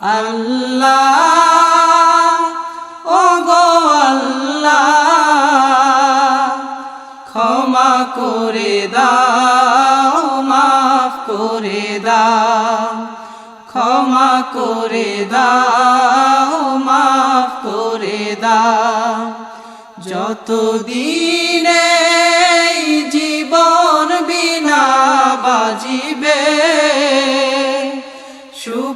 আল্লাহ ও গো আল্লাহ, ক্ষমা করে দাও, মাফ করে দাও, ক্ষমা করে দাও, মাফ করে দাও যত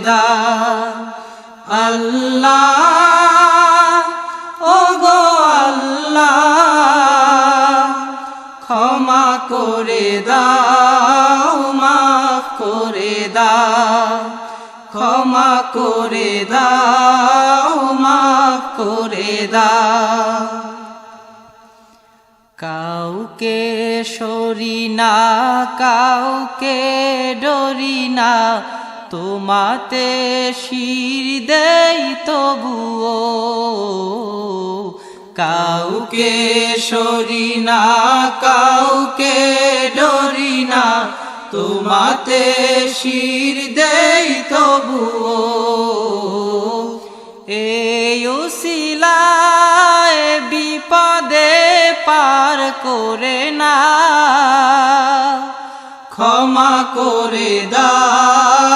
দাও আল্লাহ ও গো আল্লাহ, ক্ষমা করে দাও, মাফ করে দাও, ক্ষমা করে দাও, মাফ করে দাও। কাউকে সরি না, কাউকে ডরি না তোমাতে শির দেই তবুও। কাউকে সরি না, কাউকে ডরি না, তোমাতে শির দেই তবুও। এই উসিলায় বিপদে পার করে না, ক্ষমা করে মাফ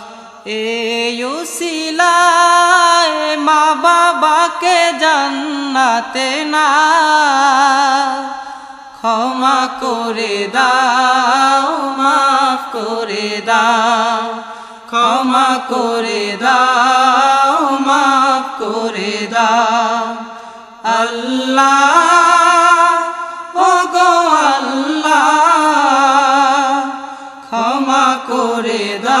জান্নাতে না। ক্ষমা করে দাও, মাফ করে দাও। ক্ষমা করে দাও, মাফ করে দাও। আল্লাহ ক্ষমা করে দাও।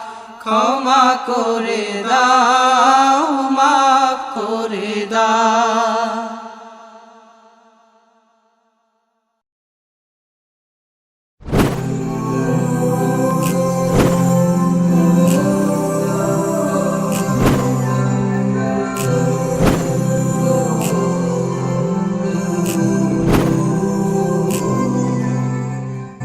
ক্ষমা করে দাও মাফ করে দাও।